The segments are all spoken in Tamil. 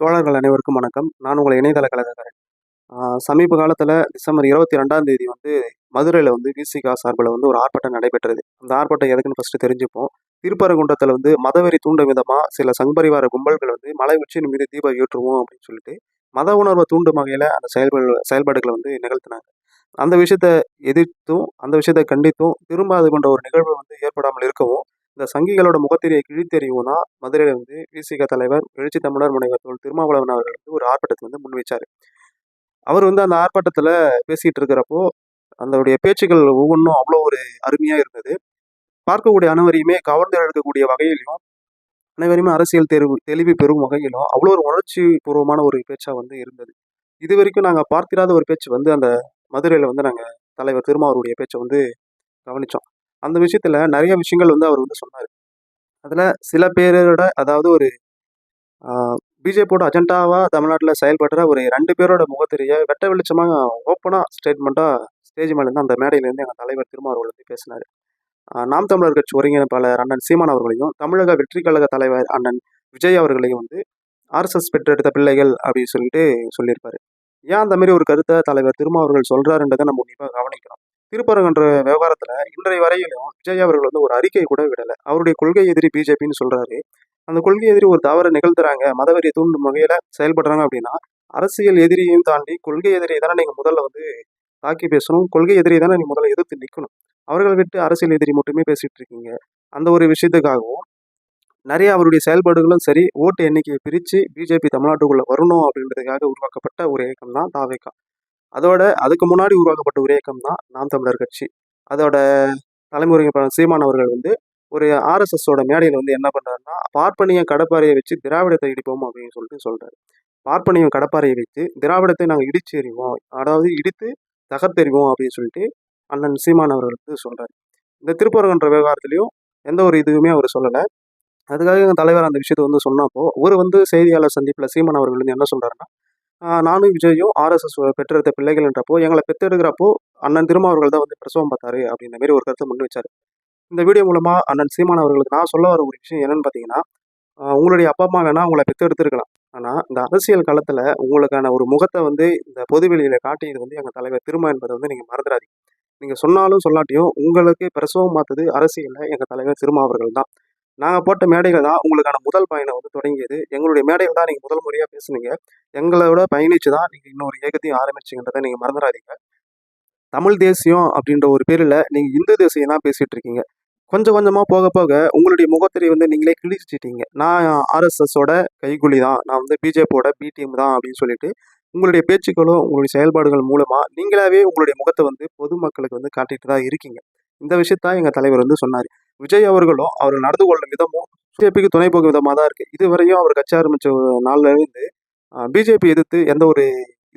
தோழர்கள் அனைவருக்கும் வணக்கம். நான் உங்கள் இணையதள கழகக்காரன் சமீப காலத்தில் டிசம்பர் இருபத்தி ரெண்டாம் தேதி வந்து மதுரையில் வந்து விசிகா சார்பில் வந்து ஒரு ஆர்ப்பாட்டம் நடைபெற்றது. அந்த ஆர்ப்பாட்டம் எதுக்குன்னு ஃபஸ்ட்டு தெரிஞ்சுப்போம். திருப்பரங்குன்றத்தில் வந்து மதவெறி தூண்டும் விதமாக சில சங்பரிவார கும்பல்கள் வந்து மலை உச்சியின் மீது தீபம் ஏற்றுவோம் அப்படின்னு சொல்லிட்டு மத உணர்வை தூண்டும் வகையில் அந்த செயல்பாடு செயல்பாடுகளை வந்து நிகழ்த்தினாங்க. அந்த விஷயத்தை எதிர்த்தும் அந்த விஷயத்தை கண்டித்தும் திரும்ப அது கொண்ட ஒரு நிகழ்வு வந்து ஏற்படாமல் இருக்கவும் இந்த சங்கிகளோட முகத்திரையை கிழித்தெறியும்னா தான் மதுரையில் வந்து விசிக தலைவர் எழுச்சி தமிழர் முனைவர் தோல் திருமாவளவன் அவர்கள் வந்து ஒரு ஆர்ப்பாட்டத்தை வந்து முன்வைச்சார். அவர் வந்து அந்த ஆர்ப்பாட்டத்தில் பேசிகிட்டு இருக்கிறப்போ அதனுடைய பேச்சுக்கள் ஒவ்வொன்றும் அவ்வளோ ஒரு அருமையாக இருந்தது. பார்க்கக்கூடிய அனைவரையுமே கவர்ந்து எடுக்கக்கூடிய வகையிலும் அனைவருமே அரசியல் தேர்வு தெளிவு பெறும் வகையிலும் அவ்வளோ ஒரு உணர்ச்சி பூர்வமான ஒரு பேச்சாக வந்து இருந்தது. இது வரைக்கும் நாங்கள் பார்த்திராத ஒரு பேச்சு வந்து அந்த மதுரையில் வந்து நாங்கள் தலைவர் திருமாவருடைய பேச்சை வந்து கவனித்தோம் அந்த விஷயத்தில் நிறைய விஷயங்கள் வந்து அவர் வந்து சொன்னார். அதில் சில பேரோட அதாவது ஒரு பிஜேபியோட அஜெண்டாவாக தமிழ்நாட்டில் செயல்படுற ஒரு ரெண்டு பேரோட முகத்திரையை வெட்ட வெளிச்சமாக ஓப்பனாக ஸ்டேட்மெண்ட்டாக ஸ்டேஜ் மேலேருந்து அந்த மேடையிலேருந்து எங்கள் தலைவர் திருமாவர்கள் வந்து பேசினார். நாம் தமிழர் கட்சி ஒருங்கிணைப்பாளர் அண்ணன் சீமான் அவர்களையும் தமிழக வெற்றி கழக தலைவர் அண்ணன் விஜய் அவர்களையும் வந்து ஆர்எஸ்எஸ் பெற்றெடுத்த பிள்ளைகள் அப்படின்னு சொல்லிட்டு சொல்லியிருப்பாரு. ஏன் அந்த மாதிரி ஒரு கருத்தை தலைவர் திருமாவர்கள் சொல்றாருன்றதை நம்ம உன்னிப்பாக கவனிக்கணும். திருப்பரங்குன்ற விவகாரத்தில் இன்றைய வரையிலும் விஜய் அவர்கள் வந்து ஒரு அறிக்கை கூட விடலை. அவருடைய கொள்கை எதிரி பிஜேபின்னு சொல்றாரு. அந்த கொள்கை எதிரி ஒரு தவறை நிகழ்த்துறாங்க மதவெறியை தூண்டும் வகையில செயல்படுறாங்க அப்படின்னா அரசியல் எதிரியையும் தாண்டி கொள்கை எதிரியை தானே நீங்க முதல்ல வந்து தாக்கி பேசணும் கொள்கை எதிரியை தானே நீங்கள் முதல்ல எதிர்த்து நிற்கணும் அவர்களை விட்டு அரசியல் எதிரி மட்டுமே பேசிட்டு இருக்கீங்க. அந்த ஒரு விஷயத்துக்காகவும் நிறைய அவருடைய செயல்பாடுகளும் சரி ஓட்டு எண்ணிக்கையை பிரித்து பிஜேபி தமிழ்நாட்டுக்குள்ளே வரணும் அப்படின்றதுக்காக உருவாக்கப்பட்ட ஒரு இயக்கம் தான் தாவேக்கா அதோட அதுக்கு முன்னாடி உருவாக்கப்பட்ட ஒரு இயக்கம் தான் நாம் தமிழர் கட்சி. அதோட தலைமுறை சீமான் அவர்கள் வந்து ஒரு ஆர்எஸ்எஸோட மேடையில் வந்து என்ன பண்ணுறாருன்னா பார்ப்பனியம் கடப்பாறையை வச்சு திராவிடத்தை இடிப்போம் அப்படின்னு சொல்லிட்டு சொல்கிறாரு பார்ப்பனியம் கடப்பாறையை வைத்து திராவிடத்தை நாங்கள் இடிச்சு எறிவோம் அதாவது இடித்து தகர்த்தெறிவோம் அப்படின்னு சொல்லிட்டு அண்ணன் சீமான் அவர்கள் வந்து சொல்கிறார் இந்த திருப்பரங்குன்ற விவகாரத்துலேயும் எந்த ஒரு இதுவுமே அவர் சொல்லலை. அதுக்காக எங்கள் தலைவர் அந்த விஷயத்தை வந்து சொன்னப்போ ஒரு வந்து செய்தியாளர் சந்திப்பில் சீமான் அவர்கள் வந்து என்ன சொல்கிறாருன்னா நானும் விஜயும் ஆர்எஸ்எஸ் பெற்றெடுத்த பிள்ளைகள்ன்றப்போ எங்களை பெற்றெடுக்கிறப்போ அண்ணன் திருமாவர்கள் தான் வந்து பிரசவம் பார்த்தாரு அப்படின்ற மாதிரி ஒரு கருத்தை முன் வச்சார். இந்த வீடியோ மூலமாக அண்ணன் சீமான் அவர்களுக்கு நான் சொல்ல வர ஒரு விஷயம் என்னென்னு பார்த்தீங்கன்னா உங்களுடைய அப்பா அம்மா வேணால் உங்களை பெற்றெடுத்துருக்கலாம். ஆனால் இந்த அரசியல் காலத்தில் உங்களுக்கான ஒரு முகத்தை வந்து இந்த பொதுவெளியில் காட்டியது வந்து எங்கள் தலைவர் திருமா என்பதை வந்து நீங்கள் மறந்துடாதீங்க. நீங்கள் சொன்னாலும் சொல்லாட்டியும் உங்களுக்கு பிரசவம் பார்த்தது அரசியலில் எங்கள் தலைவர் திருமா அவர்கள் தான். நாங்கள் போட்ட மேடைகள் தான் உங்களுக்கான முதல் பயணம் வந்து தொடங்கியது. எங்களுடைய மேடைகள் தான் நீங்கள் முதல் முறையாக பேசுனீங்க. எங்களோட பயணிச்சு தான் நீங்கள் இன்னொரு இயக்கத்தையும் ஆரம்பிச்சிங்கன்றதை நீங்கள் மறந்துடாதீங்க. தமிழ் தேசியம் அப்படின்ற ஒரு பேரில் நீங்கள் இந்து தேசியம் தான் பேசிகிட்டு இருக்கீங்க. கொஞ்சம் கொஞ்சமாக போக போக உங்களுடைய முகத்திரை வந்து நீங்களே கிழிச்சிட்டீங்க. நான் ஆர்எஸ்எஸோட கைகுலி தான். நான் வந்து பிஜேபியோட பிடிஎம் தான் அப்படின்னு சொல்லிட்டு உங்களுடைய பேச்சுக்களும் உங்களுடைய செயல்பாடுகள் மூலமாக நீங்களாவே உங்களுடைய முகத்தை வந்து பொதுமக்களுக்கு வந்து காட்டிட்டு தான் இருக்கீங்க. இந்த விஷயத்தான் எங்கள் தலைவர் வந்து சொன்னார். விஜய் அவர்களும் அவர் நடந்து கொள்ளும் விதமும் பிஜேபிக்கு துணை போகும் விதமாக தான் இருக்குது இதுவரையும் அவர் கட்சி ஆரம்பித்த நாள்லேருந்து பிஜேபி எதிர்த்து எந்த ஒரு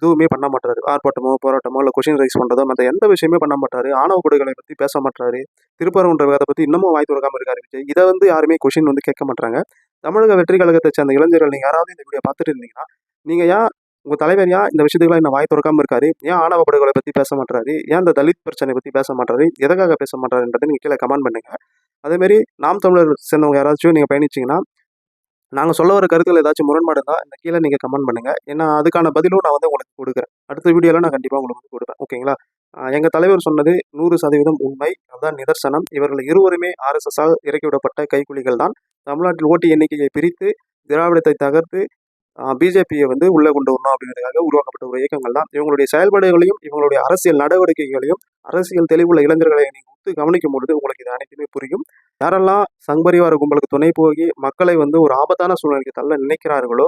இதுவுமே பண்ண மாட்டாரு ஆர்ப்பாட்டமோ போராட்டமோ இல்லை கொஷின் ரைஸ் பண்ணுறதோ மற்ற எந்த விஷயமே பண்ண மாட்டாரு ஆணவ கொடுகளை பற்றி பேச மாட்டாரு திருப்பரங்குன்ற அதை பற்றி இன்னமும் வாய் திறக்காம இருக்காரு விஜய். இதை வந்து யாருமே கொஷின் வந்து கேட்க மாட்டாங்க தமிழக வெற்றி கழகத்தை சேர்ந்த இளைஞர்கள் நீங்கள் யாராவது இந்த வீடியோ பார்த்துட்டு இருந்தீங்கன்னா நீங்கள் ஏன் உங்கள் தலைவர் ஏன் இந்த விஷயத்துக்குலாம் என்ன வாய் திறக்காமல் இருக்காரு? ஏன் ஆணவ படுகொலை பற்றி பேச மாட்டாரு ஏன் இந்த தலித் பிரச்சனை பற்றி பேச மாட்டாரு எதுக்காக பேச மாட்டாருன்றதை நீங்கள் கீழே கமெண்ட் பண்ணுங்கள் அதேமாரி நாம் தமிழர் சேர்ந்தவங்க யாராச்சும் நீங்கள் பயணிச்சிங்கன்னா நாங்கள் சொல்ல வர கருத்துக்கள் ஏதாச்சும் முரண்பாடு இருந்தால் இந்த கீழே நீங்கள் கமெண்ட் பண்ணுங்கள் ஏன்னா அதுக்கான பதிலும் நான் வந்து உங்களுக்கு கொடுக்குறேன். அடுத்த வீடியோவில் நான் கண்டிப்பாக உங்களுக்கு வந்து கொடுப்பேன். ஓகேங்களா? எங்கள் தலைவர் சொன்னது நூறு சதவீதம் உண்மை. அதுதான் நிதர்சனம். இவர்கள் இருவருமே ஆர்எஸ்எஸ்ஸால் இறக்கிவிடப்பட்ட கைக்குலிகள் தான். தமிழ்நாட்டில் ஓட்டு எண்ணிக்கையை பிரித்து திராவிடத்தை தகர்த்து பிஜேபியை வந்து உள்ளே கொண்டு வரணும் அப்படிங்கிறதுக்காக உருவாக்கப்பட்ட ஒரு இயக்கங்கள் தான். இவங்களுடைய செயல்பாடுகளையும் இவங்களுடைய அரசியல் நடவடிக்கைகளையும் அரசியல் தெளிவுள்ள இளைஞர்களை நீங்கள் ஒத்து கவனிக்கும் பொழுது உங்களுக்கு இது அனைத்துமே புரியும். யாரெல்லாம் சங்பரிவார கும்பலுக்கு துணை போகி மக்களை வந்து ஒரு ஆபத்தான சூழ்நிலைக்கு தள்ள நினைக்கிறார்களோ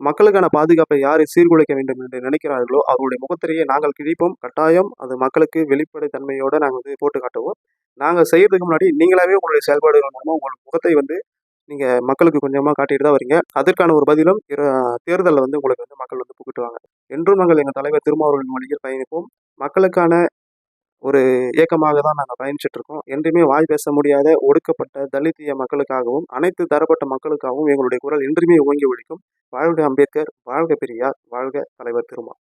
மக்களுக்கான பாதுகாப்பை யாரை சீர்குலைக்க வேண்டும் என்று நினைக்கிறார்களோ அவருடைய முகத்திரையை நாங்கள் கிழிப்போம். கட்டாயம் அது மக்களுக்கு வெளிப்படை தன்மையோடு நாங்கள் வந்து போட்டு காட்டுவோம். நாங்கள் செய்யறதுக்கு முன்னாடி நீங்களாவே உங்களுடைய செயல்பாடுகள் மூலமாக உங்கள் முகத்தை வந்து நீங்கள் மக்களுக்கு கொஞ்சமாக காட்டிட்டு தான் வரீங்க. அதற்கான ஒரு பதிலும் தேர்தலில் வந்து உங்களுக்கு வந்து மக்கள் வந்து புகட்டுவாங்க. என்றும் நாங்கள் எங்கள் தலைவர் திருமாவளவன் வழியில் பயணிப்போம். மக்களுக்கான ஒரு இயக்கமாக தான் நாங்கள் பயணிச்சுட்டு இருக்கோம். என்றுமே வாய் பேச முடியாத ஒடுக்கப்பட்ட தலித்திய மக்களுக்காகவும் அனைத்து தரப்பட்ட மக்களுக்காகவும் எங்களுடைய குரல் என்றுமே ஓங்கி ஒழிக்கும். வாழ்க அம்பேத்கர் வாழ்க பெரியார் வாழ்க தலைவர் திருமா